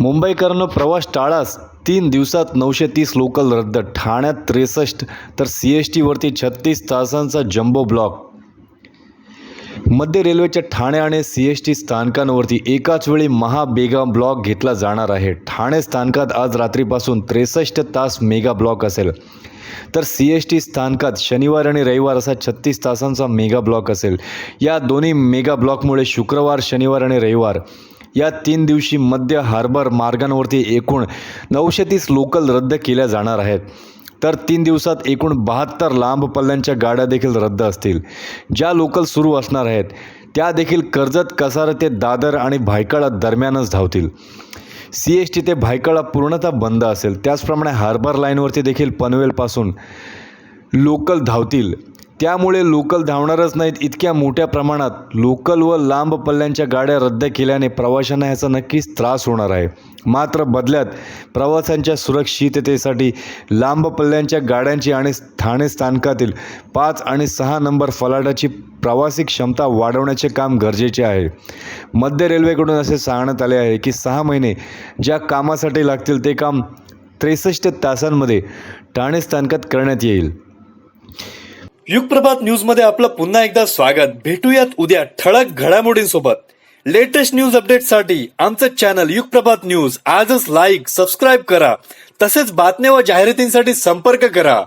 मुंबईकरांनो प्रवास टाळास तीन दिवसात नऊशे तीस लोकल रद्द. ठाण्यात त्रेसष्ट तर सी एस टीवरती छत्तीस तासांचा जम्बो ब्लॉक. मध्य रेल्वेच्या ठाणे आणि सी एस टी स्थानकांवरती एकाच वेळी महाबेगा ब्लॉक घेतला जाणार आहे. ठाणे स्थानकात आज रात्रीपासून त्रेसष्ट तास मेगा ब्लॉक असेल. तर सी एस टी स्थानकात शनिवार आणि रविवार असा छत्तीस तासांचा मेगा ब्लॉक असेल. या दोन्ही मेगा ब्लॉकमुळे शुक्रवार शनिवार आणि रविवार या तीन दिवशी मध्य हार्बर मार्गांवरती एकूण नऊशे तीस लोकल रद्द केल्या जाणार आहेत. तर तीन दिवसात एकूण बहात्तर लांब पल्ल्यांच्या गाड्या देखील रद्द असतील. ज्या लोकल सुरू असणार आहेत त्या देखील कर्जत कसारा ते दादर आणि भायखळा दरम्यानच धावतील. सी एस टी ते भायखळा पूर्णतः बंद असेल. त्याचप्रमाणे हार्बर लाईनवरती देखील पनवेलपासून लोकल धावतील. त्यामुळे लोकल धावणारच नाहीत. इतक्या मोठ्या प्रमाणात लोकल व लांब पल्ल्यांच्या गाड्या रद्द केल्याने प्रवाशांना ह्याचा नक्कीच त्रास होणार आहे. मात्र बदल्यात प्रवाशांच्या सुरक्षिततेसाठी लांब पल्ल्यांच्या गाड्यांची आणि ठाणे स्थानकातील पाच आणि सहा नंबर फलाटाची प्रवासी क्षमता वाढवण्याचे काम गरजेचे आहे. मध्य रेल्वेकडून असे सांगण्यात आले आहे की सहा महिने ज्या कामासाठी लागतील ते काम त्रेसष्ट तासांमध्ये ठाणे स्थानकात करण्यात येईल. युगप्रभात न्यूजमध्ये आपलं पुन्हा एकदा स्वागत. भेटूयात उद्या ठळक घडामोडींसोबत. लेटेस्ट न्यूज अपडेटसाठी आमचं चॅनल युगप्रभात न्यूज आजच लाईक सबस्क्राईब करा. तसेच बातम्या व जाहिरातींसाठी संपर्क करा.